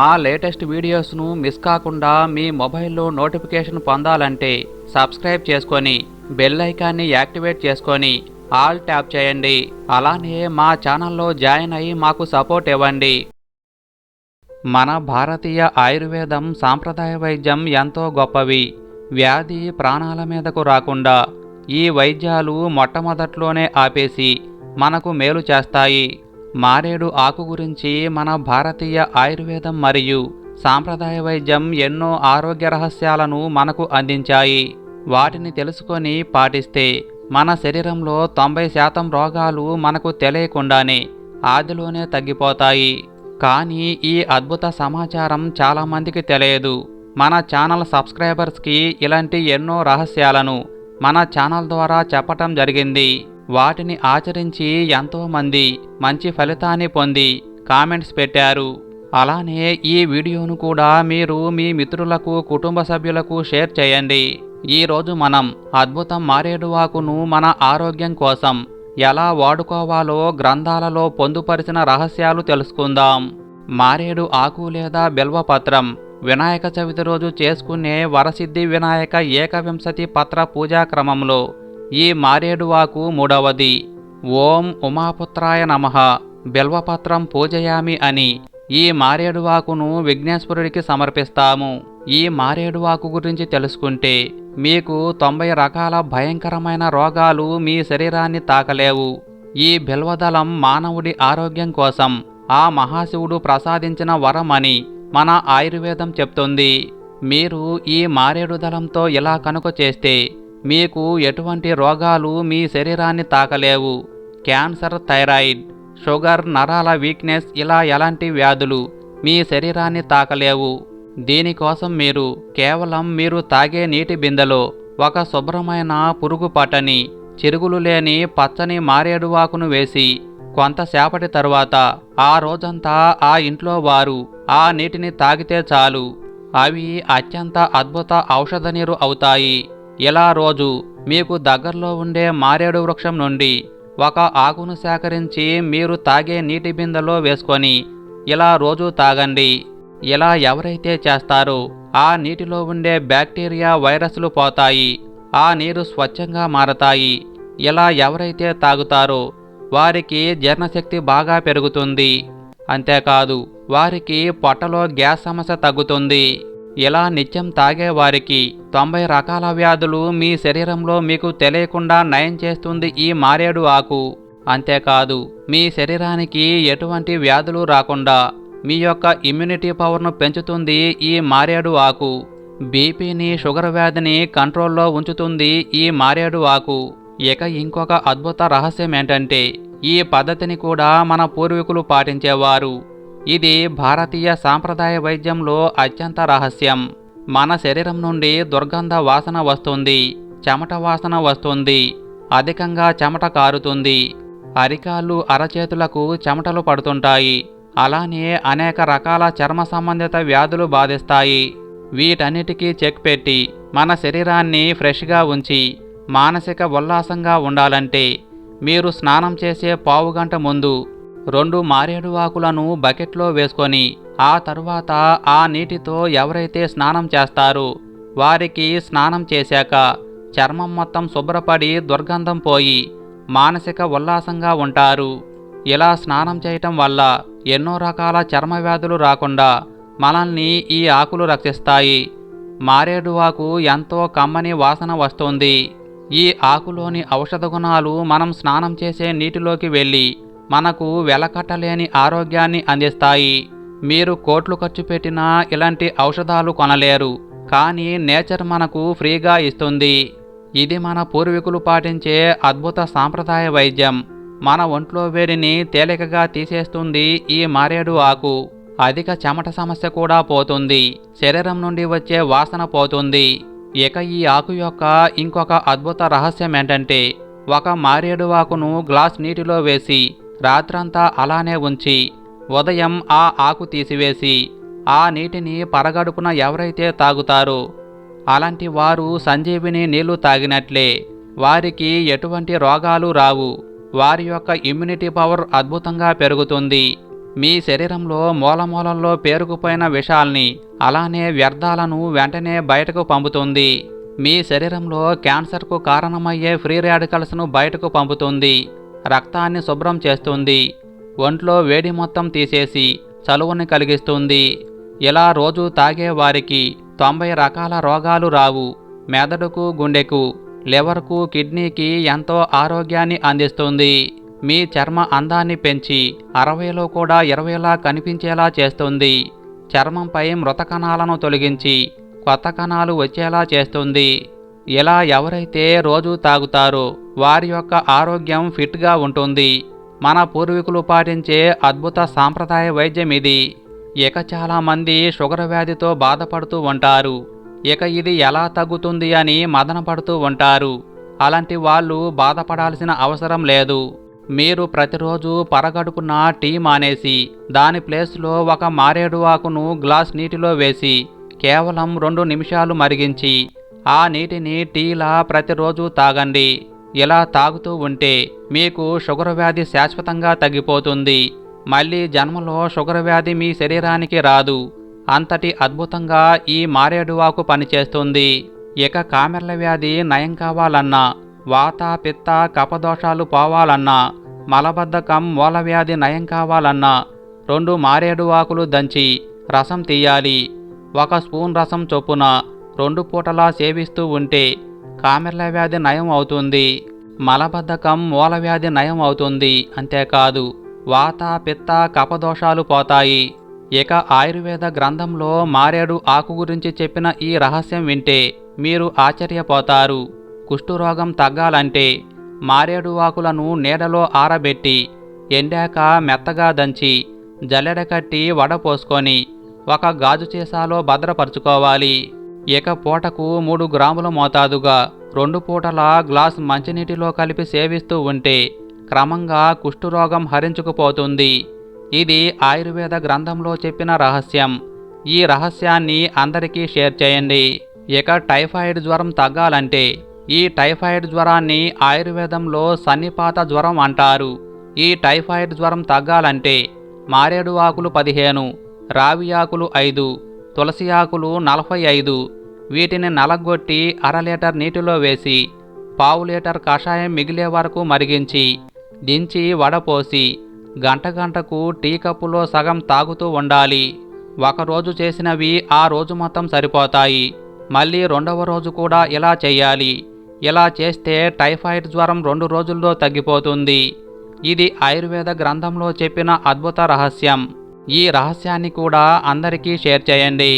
మా latest వీడియోస్ను miss కాకుండా మీ మొబైల్లో నోటిఫికేషన్ పొందాలంటే సబ్స్క్రైబ్ చేసుకొని బెల్ ఐకాన్ని యాక్టివేట్ చేసుకొని ఆల్ ట్యాప్ చేయండి. అలానే మా ఛానల్లో జాయిన్ అయ్యి మాకు సపోర్ట్ ఇవ్వండి. మన భారతీయ ఆయుర్వేదం సాంప్రదాయ వైద్యం ఎంతో గొప్పవి. వ్యాధి ప్రాణాల మీదకు రాకుండా ఈ వైద్యాలు మొట్టమొదట్లోనే ఆపేసి మనకు మేలు చేస్తాయి. మారేడు ఆకు గురించి మన భారతీయ ఆయుర్వేదం మరియు సాంప్రదాయ వైద్యం ఎన్నో ఆరోగ్య రహస్యాలను మనకు అందించాయి. వాటిని తెలుసుకొని పాటిస్తే మన శరీరంలో తొంభై శాతం రోగాలు మనకు తెలియకుండానే ఆదిలోనే తగ్గిపోతాయి. కానీ ఈ అద్భుత సమాచారం చాలామందికి తెలియదు. మన ఛానల్ సబ్స్క్రైబర్స్కి ఇలాంటి ఎన్నో రహస్యాలను మన ఛానల్ ద్వారా చెప్పటం జరిగింది. వాటిని ఆచరించి ఎంతోమంది మంచి ఫలితాన్ని పొంది కామెంట్స్ పెట్టారు. అలానే ఈ వీడియోను కూడా మీరు మీ మిత్రులకు కుటుంబ సభ్యులకు షేర్ చేయండి. ఈరోజు మనం అద్భుతం మారేడువాకును మన ఆరోగ్యం కోసం ఎలా వాడుకోవాలో గ్రంథాలలో పొందుపరిచిన రహస్యాలు తెలుసుకుందాం. మారేడు ఆకు లేదా బెల్వపత్రం వినాయక చవితి రోజు చేసుకునే వరసిద్ధి వినాయక ఏకవింశతి పత్ర పూజా క్రమంలో ఈ మారేడువాకు మూడవది. ఓం ఉమాపుత్రాయ నమః. బిల్వపత్రం పూజయామి అని ఈ మారేడువాకును విఘ్నేశ్వరుడికి సమర్పిస్తాము. ఈ మారేడువాకు గురించి తెలుసుకుంటే మీకు తొంభై రకాల భయంకరమైన రోగాలు మీ శరీరాన్ని తాకలేవు. ఈ బిల్వదళం మానవుడి ఆరోగ్యం కోసం ఆ మహాశివుడు ప్రసాదించిన వరం అని మన ఆయుర్వేదం చెప్తుంది. మీరు ఈ మారేడు దళంతో ఇలా కనుక చేస్తే మీకు ఎటువంటి రోగాలు మీ శరీరాన్ని తాకలేవు. క్యాన్సర్ థైరాయిడ్ షుగర్ నరాల వీక్నెస్ ఇలా ఎలాంటి వ్యాధులు మీ శరీరాన్ని తాకలేవు. దీనికోసం మీరు కేవలం మీరు తాగే నీటి బిందెలో ఒక శుభ్రమైన పురుగు పట్టని చిరుగులు లేని పచ్చని మారేడువాకును వేసి కొంతసేపటి తరువాత ఆ రోజంతా ఆ ఇంట్లో వారు ఆ నీటిని తాగితే చాలు. అవి అత్యంత అద్భుత ఔషధ నీరు అవుతాయి. ఇలా రోజు మీకు దగ్గరలో ఉండే మారేడు వృక్షం నుండి ఒక ఆకును సేకరించి మీరు తాగే నీటి బిందెలో వేసుకొని ఇలా రోజు తాగండి. ఇలా ఎవరైతే చేస్తారో ఆ నీటిలో ఉండే బ్యాక్టీరియా వైరస్లు పోతాయి. ఆ నీరు స్వచ్ఛంగా మారతాయి. ఇలా ఎవరైతే తాగుతారో వారికి జీర్ణశక్తి బాగా పెరుగుతుంది. అంతేకాదు వారికి పొట్టలో గ్యాస్ సమస్య తగ్గుతుంది. ఇలా నిత్యం తాగేవారికి తొంభై రకాల వ్యాధులు మీ శరీరంలో మీకు తెలియకుండా నయం చేస్తుంది ఈ మారేడు ఆకు. అంతేకాదు మీ శరీరానికి ఎటువంటి వ్యాధులు రాకుండా మీ యొక్క ఇమ్యూనిటీ పవర్ను పెంచుతుంది ఈ మారేడు ఆకు. బీపీని షుగర్ వ్యాధిని కంట్రోల్లో ఉంచుతుంది ఈ మారేడు ఆకు. ఇక ఇంకొక అద్భుత రహస్యం ఏంటంటే ఈ పద్ధతిని కూడా మన పూర్వీకులు పాటించేవారు. ఇది భారతీయ సాంప్రదాయ వైద్యంలో అత్యంత రహస్యం. మన శరీరం నుండి దుర్గంధ వాసన వస్తుంది చెమట వాసన వస్తుంది అధికంగా చెమట కారుతుంది. అరికాళ్ళు అరచేతులకు చెమటలు పడుతుంటాయి అలానే అనేక రకాల చర్మ సంబంధిత వ్యాధులు బాధిస్తాయి. వీటన్నిటికీ చెక్ పెట్టి మన శరీరాన్ని ఫ్రెష్గా ఉంచి మానసిక ఉల్లాసంగా ఉండాలంటే మీరు స్నానం చేసే పావుగంట ముందు రెండు మారేడు ఆకులను బకెట్లో వేసుకొని ఆ తరువాత ఆ నీటితో ఎవరైతే స్నానం చేస్తారు వారికి స్నానం చేశాక చర్మం మొత్తం శుభ్రపడి దుర్గంధం పోయి మానసిక ఉల్లాసంగా ఉంటారు. ఇలా స్నానం చేయటం వల్ల ఎన్నో రకాల చర్మ వ్యాధులు రాకుండా మనల్ని ఈ ఆకులు రక్షిస్తాయి. మారేడు ఆకు ఎంతో కమ్మని వాసన వస్తుంది. ఈ ఆకులోని ఔషధ గుణాలు మనం స్నానం చేసే నీటిలోకి వెళ్ళి మనకు వెలకట్టలేని ఆరోగ్యాన్ని అందిస్తాయి. మీరు కోట్లు ఖర్చు పెట్టినా ఇలాంటి ఔషధాలు కొనలేరు. కానీ నేచర్ మనకు ఫ్రీగా ఇస్తుంది. ఇది మన పూర్వీకులు పాటించే అద్భుత సాంప్రదాయ వైద్యం. మన ఒంట్లో వేడిని తేలికగా తీసేస్తుంది ఈ మారేడు ఆకు. అధిక చెమట సమస్య కూడా పోతుంది. శరీరం నుండి వచ్చే వాసన పోతుంది. ఇక ఈ ఆకు యొక్క ఇంకొక అద్భుత రహస్యం ఏంటంటే ఒక మారేడు ఆకును గ్లాస్ నీటిలో వేసి రాత్రంతా అలానే ఉంచి ఉదయం ఆ ఆకు తీసివేసి ఆ నీటిని పరగడుపున ఎవరైతే తాగుతారో అలాంటి వారు సంజీవిని నీళ్ళు తాగినట్లే వారికి ఎటువంటి రోగాలు రావు. వారి యొక్క ఇమ్యూనిటీ పవర్ అద్భుతంగా పెరుగుతుంది. మీ శరీరంలో మూలమూలల్లో పేరుకుపోయిన విషాల్ని అలానే వ్యర్థాలను వెంటనే బయటకు పంపుతుంది. మీ శరీరంలో క్యాన్సర్కు కారణమయ్యే ఫ్రీ రాడికల్స్ను బయటకు పంపుతుంది. రక్తాన్ని శుభ్రం చేస్తుంది. ఒంట్లో వేడి మొత్తం తీసేసి చలువని కలిగిస్తుంది. ఇలా రోజు తాగే వారికి తొంభై రకాల రోగాలు రావు. మెదడుకు గుండెకు లివర్కు కిడ్నీకి ఎంతో ఆరోగ్యాన్ని అందిస్తుంది. మీ చర్మ అందాన్ని పెంచి అరవైలో కూడా ఇరవైలా కనిపించేలా చేస్తుంది. చర్మంపై మృత కణాలను తొలగించి కొత్త కణాలు వచ్చేలా చేస్తుంది. ఇలా ఎవరైతే రోజు తాగుతారో వారి యొక్క ఆరోగ్యం ఫిట్గా ఉంటుంది. మన పూర్వీకులు పాటించే అద్భుత సాంప్రదాయ వైద్యం ఇది. ఇక చాలామంది షుగర్ వ్యాధితో బాధపడుతూ ఉంటారు. ఇక ఇది ఎలా తగ్గుతుంది అని మదనపడుతూ ఉంటారు. అలాంటి వాళ్ళు బాధపడాల్సిన అవసరం లేదు. మీరు ప్రతిరోజు పరగడుపున టీ మానేసి దాని ప్లేస్లో ఒక మారేడు ఆకును గ్లాస్ నీటిలో వేసి కేవలం రెండు నిమిషాలు మరిగించి ఆ నీటిని టీలా ప్రతిరోజు తాగండి. ఇలా తాగుతూ ఉంటే మీకు షుగర్ వ్యాధి శాశ్వతంగా తగ్గిపోతుంది. మళ్ళీ జన్మలో షుగర్ వ్యాధి మీ శరీరానికి రాదు. అంతటి అద్భుతంగా ఈ మారేడువాకు పనిచేస్తుంది. ఇక కామెర్ల వ్యాధి నయం కావాలన్నా వాత పిత్త కపదోషాలు పోవాలన్నా మలబద్ధకం మూలవ్యాధి నయం కావాలన్నా రెండు మారేడు ఆకులు దంచి రసం తీయాలి. ఒక స్పూన్ రసం చొప్పున రెండు పూటలా సేవిస్తూ ఉంటే కామెర్ల వ్యాధి నయం అవుతుంది మలబద్ధకం మూలవ్యాధి నయం అవుతుంది అంతేకాదు వాత పిత్త కపదోషాలు పోతాయి. ఇక ఆయుర్వేద గ్రంథంలో మారేడు ఆకు గురించి చెప్పిన ఈ రహస్యం వింటే మీరు ఆశ్చర్యపోతారు. కుష్ఠురోగం తగ్గాలంటే మారేడు ఆకులను నీడలో ఆరబెట్టి ఎండాక మెత్తగా దంచి జల్లెడ కట్టి వడపోసుకొని ఒక గాజు సీసాలో భద్రపరుచుకోవాలి. ఇక పూటకు మూడు గ్రాముల మోతాదుగా రెండు పూటల గ్లాస్ మంచినీటిలో కలిపి సేవిస్తూ ఉంటే క్రమంగా కుష్ఠురోగం హరించుకుపోతుంది. ఇది ఆయుర్వేద గ్రంథంలో చెప్పిన రహస్యం. ఈ రహస్యాన్ని అందరికీ షేర్ చేయండి. ఇక టైఫాయిడ్ జ్వరం తగ్గాలంటే ఈ టైఫాయిడ్ జ్వరాన్ని ఆయుర్వేదంలో సన్నిపాత జ్వరం అంటారు. ఈ టైఫాయిడ్ జ్వరం తగ్గాలంటే మారేడు ఆకులు పదిహేను రావి ఆకులు ఐదు తులసి ఆకులు నలభై ఐదు. వీటిని నలగొట్టి అర లీటర్ నీటిలో వేసి పావు లీటర్ కషాయం మిగిలే వరకు మరిగించి దించి వడపోసి గంట గంటకు టీ కప్పులో సగం తాగుతూ ఉండాలి. ఒకరోజు చేసినవి ఆ రోజు మొత్తం సరిపోతాయి. మళ్ళీ రెండవ రోజు కూడా ఇలా చేయాలి. ఇలా చేస్తే టైఫాయిడ్ జ్వరం రెండు రోజుల్లో తగ్గిపోతుంది. ఇది ఆయుర్వేద గ్రంథంలో చెప్పిన అద్భుత రహస్యం. ఈ రహస్యాన్ని కూడా అందరికీ షేర్ చేయండి.